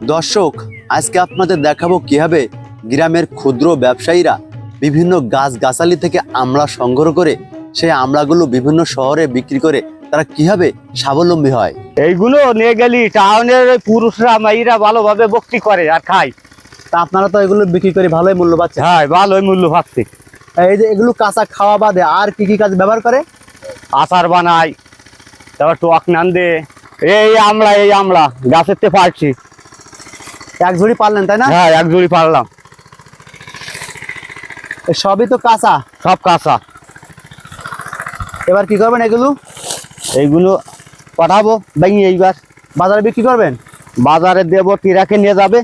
দর্শক আজকে আপনাদের দেখাবো কীভাবে গ্রামের ক্ষুদ্র ব্যবসায়ীরা বিভিন্ন গাছ গাছালি থেকে আমলা সংগ্রহ করে সেই আমড়াগুলো বিভিন্ন শহরে বিক্রি করে তারা কীভাবে স্বাবলম্বী হয়? এইগুলো নিয়ে গেলি টাউনের পুরুষরা মাইরা ভালোভাবে বক্তি করে আর খায়। তা আপনারা তো এগুলো বিক্রি করে ভালোই মূল্য পাচ্ছেন হ্যাঁ ভালোই মূল্য পাচ্ছে। এই যে এগুলো কাঁচা খাওয়া বাদে আর কি কি কাজ ব্যবহার করে? আচার বানায় তারপর টক নান দে এই আমলা এই আমলা গাছের তে পারছি এক ঝুড়ি পারলেন তাই না? হ্যাঁ এক জুড়ি পারলাম। এ সবই তো কাঁচা? সব কাঁচা। এবার কি করবেন এগুলো? এইগুলো পাঠাবো ভেঙে এইবার। বাজারে বিক্রি করবেন? বাজারে দেবো টিরাকে নিয়ে যাবে।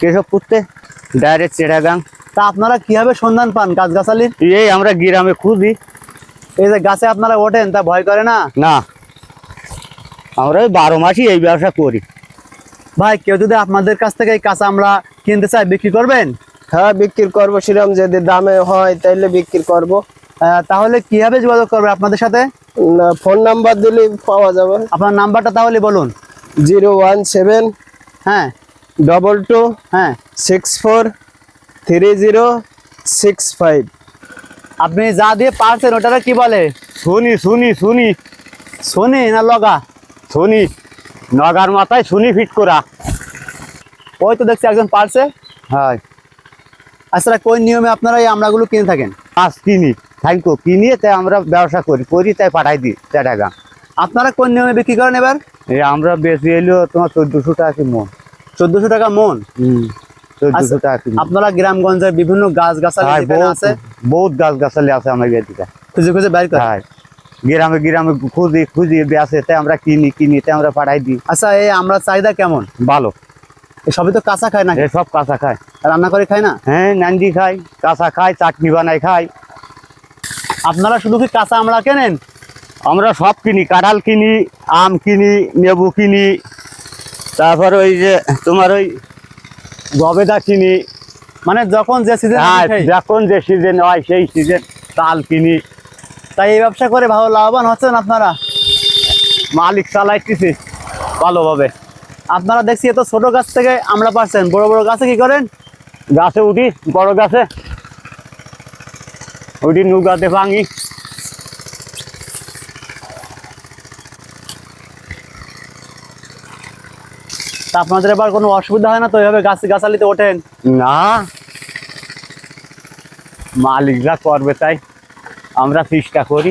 কেসব করতে ডাইরেক্ট চেরাগাং তা আপনারা কীভাবে সন্ধান পান গাছ গাছালির এই আমরা গ্রামে খুঁজি। এই যে গাছে আপনারা ওঠেন তা ভয় করে না? না। আমরা ওই বারো মাসই এই ব্যবসা করি। ভাই কেউ যদি আপনাদের কাছ থেকে এই কাঁচা আমরা কিনতে চাই বিক্রি করবেন? হ্যাঁ বিক্রি করব সেরকম যদি দামে হয় তাইলে বিক্রি করব। তাহলে কীভাবে যোগাযোগ করবে আপনাদের সাথে? ফোন নাম্বার দিলে পাওয়া যাবে। আপনার নাম্বারটা তাহলে বলুন। জিরো ওয়ান সেভেন হ্যাঁ। ডবল টু হ্যাঁ। Six four three zero six five. আপনি যা দিয়ে পারছেন ওটাকে কি বলে? শুনি শুনি শুনি শনি না লগা? শুনি নগার মাথায় শুনি ফিট করা। ওই তো দেখছি একজন পারছে। হ্যাঁ আসলে কোন নিয়মে আপনারা এই আমড়াগুলো কিনে থাকেন? মাছ কিনি। Thank you. কিনিয়ে তাই আমরা ব্যবসা করি করি তাই পাঠাই দিই টাকা। আপনারা কোন নিয়মে বিক্রি করেন এবার? এই আমরা বেশি এলো তোমার চোদ্দশো টাকা কি মন। চোদ্দশো টাকা মন? চোদ্দশো আচ্ছা, টাকা কি আপনারা গ্রামগঞ্জের বিভিন্ন গাছ গাছালি আছে? বহুত গাছ গাছালি আছে আমার এদিকে খুঁজে খুঁজে বের করে হ্যাঁ গ্রামে গ্রামে খুঁজি খুঁজি বেসে তাই আমরা কিনি কিনি তাই আমরা পাঠাই দিই। আচ্ছা এই আমরা চাহিদা কেমন? ভালো। সবই তো কাঁচা খায় না সব কাঁচা খায়। রান্না করে খায় না? হ্যাঁ নান্দি খাই কাঁচা খাই চাটনি বানাই খাই আপনারা শুধু কি কাঁচা আমড়া কেনেন? আমরা সব কিনি কাঁঠাল কিনি আম কিনি লেবু কিনি তারপর ওই যে তোমার ওই গবেদা কিনি। মানে যখন যে সিজন হ্যাঁ যখন যে সিজন হয় সেই সিজন তাল কিনি। তাই এই ব্যবসা করে ভালো লাভবান হচ্ছেন আপনারা? মালিক চালাইতেছে ভালোভাবে। আপনারা দেখছি এত ছোট গাছ থেকে আমরা পারছেন বড় বড় গাছে কি করেন? গাছে উঠি, বড় গাছে। উঠি নৌকাতে ভাঙি। আপনাদের এবার কোনো অসুবিধা হয় না তো এইভাবে গাছ গাছালিতে ওঠেন? না। মালিক যা করবে তাই। আমরা চেষ্টা করি।